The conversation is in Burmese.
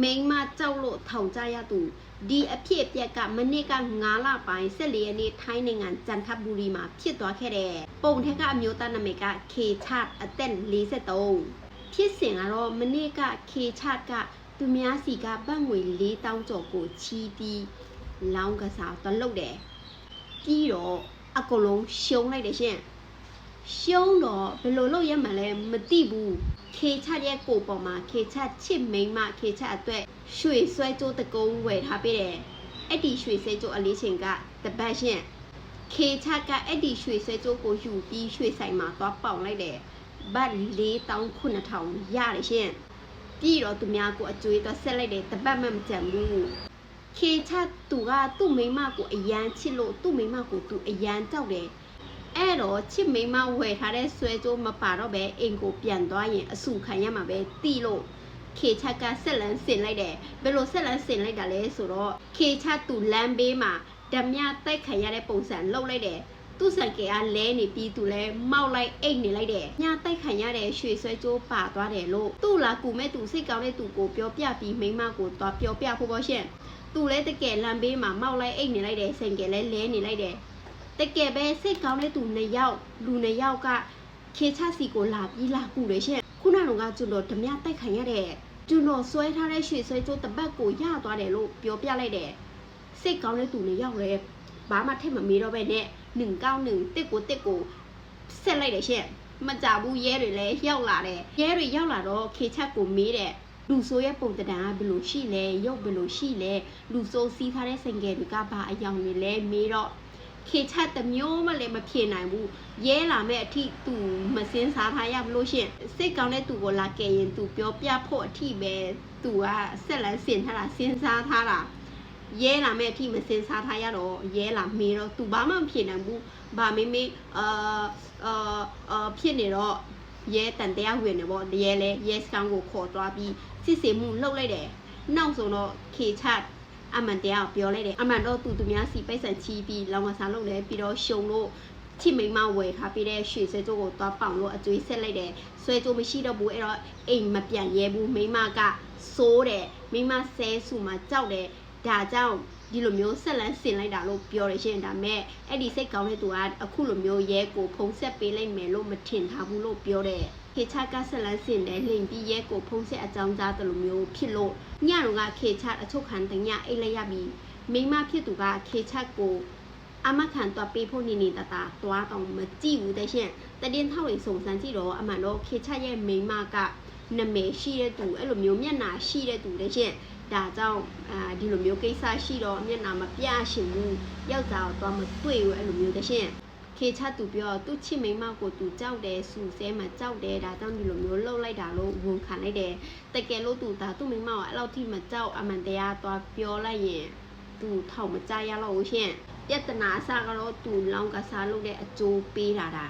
မိန်းမကြောက်လို့ထောင်ကြရသူဒီအဖြစ်အပျက်ကမနစ်က9လပိုင်း14ရက်နေ့ထိုင်းနိုင်ငံကြံထဘူရီမှာဖြစ်သွားခဲ့တဲ့ပုံထက်ကအမျိုးသားနာမည်ကခေချတ်အသက်43ဖြစ်စဉ်ကတော့မနစ်ကခေချတ်ကသူများစီကပတ်ငွေ4000ကျော်ကိုချီးပြီးလောင်းကစားတော့လုပ်တယ်ပြီးတော့အကုန်လုံးရှုံးလိုက်တယ်ရှင် ရှုံးတော့ဘယ်လိုလုပ်ရမှန်းလဲမသိဘူးခေချတ်ရဲ့ကိုပေါ်မှာခေချတ်ချစ်မိန်းမခေချတ်အတွက်ရွှေဆွဲကြိုးတကုံးဝယ်ထားပေးတယ်အဲ့ဒီရွှေဆွဲကြိုးအလေးချိန်ကတပတ်ရှင်ခေချတ်ကအဲ့ဒီရွှေဆွဲကြိုးကိုယူပြီးရွှေဆိုင်မှာသွားပေါင်လိုက်တယ်ဘတ်4900ရတယ်ရှင်ပြီးတော့သူများကိုအကျွေးသွားဆက်လိုက်တယ်တပတ်မှမကြံဘူးခေချတ်သူကသူ့မိန်းမကိုအရန်ချစ်လို့သူ့မိန်းမကိုသူအရန်ကြောက်တယ် အဲ့တော့ချစ်မိန်းမဝယ်ထားတဲ့ဆွဲကြိုးမပါတော့ပဲအိမ်ကိုပြန်သွားရင်အဆူခံရမှာပဲတီလို့ခေချက်ကဆက်လန်းဆင်လိုက်တယ်ဘယ်လိုဆက်လန်းဆင်လိုက်တာလဲဆိုတော့ခေချက်သူလမ်းဘေးမှာဓမြတိုက်ခံရတဲ့ပုံစံလှုပ်လိုက်တယ်သူ့ဆန်ကေကလဲနေပြီးသူလဲမောက်လိုက်အိတ်နေလိုက်တယ်ညတိုက်ခံရတဲ့ရွှေဆွဲကြိုးပါသွားတယ်လို့သူ့လာကူမဲ့သူစိတ်ကောင်းတဲ့သူကိုပြောပြပြီးမိန်းမကိုသွားပြောပြဖို့ပေါ့ရှင်သူလဲတကယ်လမ်းဘေးမှာမောက်လိုက်အိတ်နေလိုက်တယ်ဆန်ကေလဲလဲနေလိုက်တယ် တကယ်ပဲစိတ်ကောင်းတဲ့သူနှစ်ယောက်လူနှစ်ယောက်ကခေချစီကိုလာပြီးလာကူတယ်ရှင်ခုနကကျွန်တော်ဓမြတိုက်ခံရတဲ့ကျွန်တော်ဆွဲထားတဲ့ရွှေဆွဲကြိုးတပတ်ကိုရသွားတယ်လို့ပြောပြလိုက်တယ်စိတ်ကောင်းတဲ့သူနှစ်ယောက်လည်းဘာမှထက်မမေးတော့ပဲနဲ့191တစ်ကိုတစ်ကိုဆက်လိုက်တယ်ရှင်မကြဘူးရဲတွေလည်းရောက်လာတယ်ရဲတွေရောက်လာတော့ခေချက်ကိုမေးတယ်လူဆိုးရဲ့ပုံတံတန်ကဘယ်လိုရှိလဲရုပ်ဘယ်လိုရှိလဲလူဆိုးစီးထားတဲ့စင်ငယ်တွေကဘာအယောင်တွေလဲမေးတော့ ခေချက်တစ်မျိုးမလည်းမဖြေနိုင်ဘူးရဲလာမဲ့အထိသူမစင်းစားထားရမလို့ရှင့်စိတ်ကောင်းတဲ့သူကိုလာကယ်ရင်သူပြောပြဖို့အထိပဲသူကဆက်လန်းစင်ထားတာစဉ်းစားထားတာရဲလာမဲ့အထိမစင်စားထားရတော့ရဲလာမေးတော့သူဘာမှမဖြေနိုင်ဘူးဗာမေးမေးအာအာအာဖြစ်နေတော့ရဲတန်တရားဝင်နေပေါ့ရဲလဲရဲစကောင်ကိုခေါ်သွားပြီးစစ်ဆေးမှုလုပ်လိုက်တယ်နောက်ဆုံးတော့ခေချက် အမှန်တရားကိုပြောလိုက်တယ်အမှန်တော့သူသူများစီပိုက်ဆံချီးပြီးလောင်ကစားလုပ်လဲပြီးတော့ရှုံလို့ချစ်မိန်းမဝယ်ထားပြီးတဲ့ရွှေဆွဲကြိုးကိုသွားပေါင်လို့အကျွေးဆက်လိုက်တယ်ဆွဲကြိုးမရှိတော့ဘူးအဲ့တော့အိမ်မပြန်ရဲဘူးမိန်းမကစိုးတယ်မိန်းမဆဲဆူမှာကြောက်တယ်ဒါကြောင့် ဒီလိုမျိုးဆက်လန်းဆင်လိုက်တာလို့ပြောရရှင်ဒါမဲ့အဲ့ဒီစိတ်ကောင်းတဲ့သူကအခုလိုမျိုးရဲကိုဖုံးဆက်ပေးလိုက်မယ်လို့မထင်ထားဘူးလို့ပြောတယ်ခေချကဆက်လန်းစင်တယ်လိန်ပြီးရဲကိုဖုံးဆက်အကြောင်းကြားတယ်လို့မျိုးဖြစ်လို့ညတော့ကခေချအချုပ်ခံတညအိတ်လိုက်ရပြီးမိန်းမဖြစ်သူကခေချက်ကိုအမခံတော့ပေးဖို့နေနေတတာတွားတော့မကြည့်ဘူးတဲ့ရှင်တည်င်းထောက်ရင်စုံစမ်းကြည့်တော့အမှန်တော့ခေချက်ရဲ့မိန်းမက နာမည်ရှိတဲ့သူအဲ့လိုမျိုးမျက်နှာရှိတဲ့သူတဲ့ရှင်ဒါကြောင့်အာဒီလိုမျိုးကိစ္စရှိတော့မျက်နှာမပြရှင်ဘူးယောက်ျားတော့မတွေ့ဘူးအဲ့လိုမျိုးတဲ့ရှင်ခေချသူပြောသူချစ်မိန်းမကိုသူကြောက်တယ်စူဆဲမှာကြောက်တယ်ဒါကြောင့်ဒီလိုမျိုးလှုပ်လိုက်တာလို့ဝန်ခံလိုက်တယ်တကယ်လို့သူဒါသူ့မိန်းမကိုအဲ့လောက်ထိမကြောက်အမှန်တရားသွားပြောလိုက်ရင်သူထောင်မကြရတော့ဘူးရှင်ပြဿနာအစကတော့သူလောင်းကစားလုပ်တဲ့အကျိုးပေးတာတာ